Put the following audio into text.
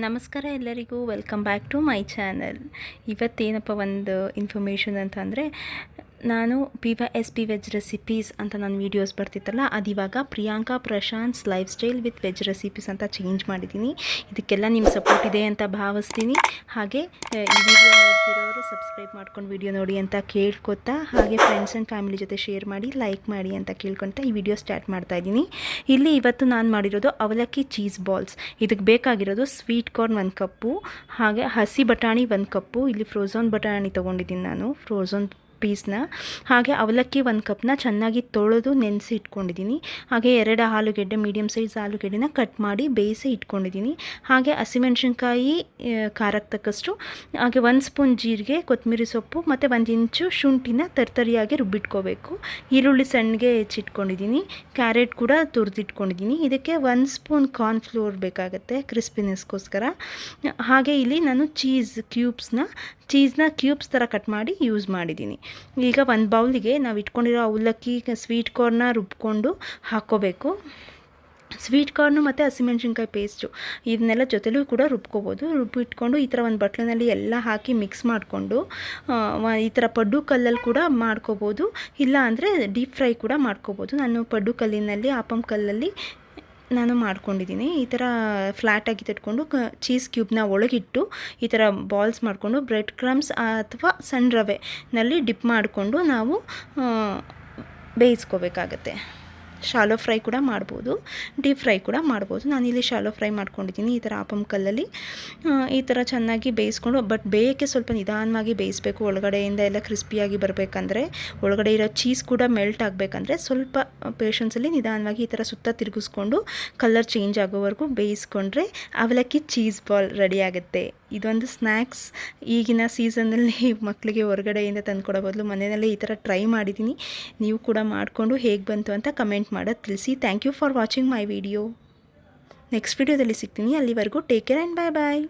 ನಮಸ್ಕಾರ ಎಲ್ಲರಿಗೂ. Welcome back to my channel ಇವತ್ತೇನಪ್ಪ ಒಂದು ಇನ್ಫಾರ್ಮೇಷನ್ ಅಂತ ಅಂದರೆ ನಾನು ಪಿ ವ ಎಸ್ ಪಿ ವೆಜ್ ರೆಸಿಪೀಸ್ ಅಂತ ನನ್ನ ವೀಡಿಯೋಸ್ ಬರ್ತಿತ್ತಲ್ಲ ಅದಿವಾಗ Priyanka Prashanth's lifestyle with veg recipes ಅಂತ ಚೇಂಜ್ ಮಾಡಿದ್ದೀನಿ. ಇದಕ್ಕೆಲ್ಲ ನಿಮ್ಮ ಸಪೋರ್ಟ್ ಇದೆ ಅಂತ ಭಾವಿಸ್ತೀನಿ. ಹಾಗೆ ಈ ವಿಡಿಯೋ ನೋಡ್ತಿರೋರು ಸಬ್ಸ್ಕ್ರೈಬ್ ಮಾಡ್ಕೊಂಡು ವಿಡಿಯೋ ನೋಡಿ ಅಂತ ಕೇಳ್ಕೊತಾ, ಹಾಗೆ ಫ್ರೆಂಡ್ಸ್ ಆ್ಯಂಡ್ ಫ್ಯಾಮಿಲಿ ಜೊತೆ ಶೇರ್ ಮಾಡಿ ಲೈಕ್ ಮಾಡಿ ಅಂತ ಕೇಳ್ಕೊತಾ ಈ ವಿಡಿಯೋ ಸ್ಟಾರ್ಟ್ ಮಾಡ್ತಾ ಇದ್ದೀನಿ. ಇಲ್ಲಿ ಇವತ್ತು ನಾನು ಮಾಡಿರೋದು ಅವಲಕ್ಕಿ ಚೀಸ್ ಬಾಲ್ಸ್ ಇದಕ್ಕೆ ಬೇಕಾಗಿರೋದು ಸ್ವೀಟ್ ಕಾರ್ನ್ ಒಂದು ಕಪ್ಪು, ಹಾಗೆ ಹಸಿ ಬಟಾಣಿ ಒಂದು ಕಪ್ಪು, ಇಲ್ಲಿ ಫ್ರೋಝನ್ ಬಟಾಣಿ ತೊಗೊಂಡಿದ್ದೀನಿ ನಾನು ಫ್ರೋಝನ್ ಪೀಸ್ನ ಹಾಗೆ ಅವಲಕ್ಕಿ ಒಂದು ಕಪ್ನ ಚೆನ್ನಾಗಿ ತೊಳೆದು ನೆನೆಸಿ ಇಟ್ಕೊಂಡಿದ್ದೀನಿ ಹಾಗೆ ಎರಡು ಆಲೂಗೆಡ್ಡೆ ಮೀಡಿಯಮ್ ಸೈಜ್ ಆಲೂಗೆಡ್ಡೆನ ಕಟ್ ಮಾಡಿ ಬೇಯಿಸಿ ಇಟ್ಕೊಂಡಿದ್ದೀನಿ ಹಾಗೆ ಹಸಿಮೆಣಸಿನ್ಕಾಯಿ ಖಾರಕ್ಕೆ ತಕ್ಕಷ್ಟು, ಹಾಗೆ ಒಂದು ಸ್ಪೂನ್ ಜೀರಿಗೆ ಕೊತ್ತಂಬರಿ ಸೊಪ್ಪು ಮತ್ತು ಒಂದು ಇಂಚು ಶುಂಠಿನ ತರ್ತರಿಯಾಗಿ ರುಬ್ಬಿಟ್ಕೋಬೇಕು. ಈರುಳ್ಳಿ ಸಣ್ಣಗೆ ಹೆಚ್ಚಿಟ್ಕೊಂಡಿದ್ದೀನಿ ಕ್ಯಾರೆಟ್ ಕೂಡ ತುರಿದಿಟ್ಕೊಂಡಿದ್ದೀನಿ ಇದಕ್ಕೆ ಒಂದು ಸ್ಪೂನ್ ಕಾರ್ನ್ ಫ್ಲೋರ್ ಬೇಕಾಗುತ್ತೆ ಕ್ರಿಸ್ಪಿನೆಸ್ಗೋಸ್ಕರ ಹಾಗೆ ಇಲ್ಲಿ ನಾನು ಚೀಸ್ ಕ್ಯೂಬ್ಸ್ನ ಚೀಸ್ನ ಕ್ಯೂಬ್ಸ್ ಥರ ಕಟ್ ಮಾಡಿ ಯೂಸ್ ಮಾಡಿದ್ದೀನಿ. ಈಗ ಒಂದು ಬೌಲಿಗೆ ನಾವು ಇಟ್ಕೊಂಡಿರೋ ಅವಲಕ್ಕಿ, ಸ್ವೀಟ್ ಕಾರ್ನ ರುಬ್ಕೊಂಡು ಹಾಕ್ಕೋಬೇಕು ಸ್ವೀಟ್ ಕಾರ್ನು ಮತ್ತು ಹಸಿಮೆಣ್ಸಿನ್ಕಾಯಿ ಪೇಸ್ಟು ಇದನ್ನೆಲ್ಲ ಜೊತೆಲೂ ಕೂಡ ರುಬ್ಕೋಬೋದು. ರುಬ್ಬಿಟ್ಕೊಂಡು ಈ ಥರ ಒಂದು ಬಟ್ಲಿನಲ್ಲಿ ಎಲ್ಲ ಹಾಕಿ ಮಿಕ್ಸ್ ಮಾಡಿಕೊಂಡು ಈ ಥರ ಪಡ್ಡು ಕಲ್ಲಲ್ಲಿ ಕೂಡ ಮಾಡ್ಕೋಬೋದು. ಇಲ್ಲ ಅಂದರೆ ಡೀಪ್ ಫ್ರೈ ಕೂಡ ಮಾಡ್ಕೋಬೋದು. ನಾನು ಪಡ್ಡು ಕಲ್ಲಿನಲ್ಲಿ ಆಪಂ ಕಲ್ಲಲ್ಲಿ ನಾನು ಮಾಡ್ಕೊಂಡಿದ್ದೀನಿ. ಈ ಥರ ಫ್ಲ್ಯಾಟಾಗಿ ತಟ್ಕೊಂಡು ಕ ಚೀಸ್ ಕ್ಯೂಬ್ನ ಒಳಗಿಟ್ಟು ಈ ಥರ ಬಾಲ್ಸ್ ಮಾಡಿಕೊಂಡು ಬ್ರೆಡ್ ಕ್ರಮ್ಸ್ ಅಥವಾ ಸಣ್ಣ ರವೆನಲ್ಲಿ ಡಿಪ್ ಮಾಡಿಕೊಂಡು ನಾವು ಬೇಯಿಸ್ಕೋಬೇಕಾಗತ್ತೆ. ಶಾಲೋ ಫ್ರೈ ಕೂಡ ಮಾಡ್ಬೋದು, ಡೀಪ್ ಫ್ರೈ ಕೂಡ ಮಾಡ್ಬೋದು. ನಾನಿಲ್ಲಿ ಶಾಲೋ ಫ್ರೈ ಮಾಡ್ಕೊಂಡಿದ್ದೀನಿ ಈ ಥರ ಆಪಮ್ ಕಲ್ಲಲ್ಲಿ. ಈ ಥರ ಚೆನ್ನಾಗಿ ಬೇಯಿಸ್ಕೊಂಡು, ಬಟ್ ಬೇಯಕ್ಕೆ ಸ್ವಲ್ಪ ನಿಧಾನವಾಗಿ ಬೇಯಿಸಬೇಕು. ಒಳಗಡೆಯಿಂದ ಎಲ್ಲ ಕ್ರಿಸ್ಪಿಯಾಗಿ ಬರಬೇಕಂದ್ರೆ, ಒಳಗಡೆ ಇರೋ ಚೀಸ್ ಕೂಡ ಮೆಲ್ಟ್ ಆಗಬೇಕಂದ್ರೆ ಸ್ವಲ್ಪ ಪೇಷನ್ಸಲ್ಲಿ ನಿಧಾನವಾಗಿ ಈ ಥರ ಸುತ್ತ ತಿರುಗಿಸ್ಕೊಂಡು, ಕಲರ್ ಚೇಂಜ್ ಆಗೋವರೆಗೂ ಬೇಯಿಸ್ಕೊಂಡ್ರೆ ಅವಲಕ್ಕಿ ಚೀಸ್ ಬಾಲ್ ರೆಡಿ ಆಗುತ್ತೆ. ಇದೊಂದು ಸ್ನ್ಯಾಕ್ಸ್ ಈಗಿನ ಸೀಸನ್ನಲ್ಲಿ ಮಕ್ಕಳಿಗೆ ಹೊರಗಡೆಯಿಂದ ತಂದುಕೊಡೋ ಬದಲು ಮನೆಯಲ್ಲೇ ಈ ಥರ ಟ್ರೈ ಮಾಡಿದ್ದೀನಿ. ನೀವು ಕೂಡ ಮಾಡಿಕೊಂಡು ಹೇಗೆ ಬಂತು ಅಂತ ಕಮೆಂಟ್ ಮಾಡೋದು ತಿಳಿಸಿ. Thank you for watching my video. Next ವಿಡಿಯೋದಲ್ಲಿ ಸಿಗ್ತೀನಿ. ಅಲ್ಲಿವರೆಗೂ take care and bye bye.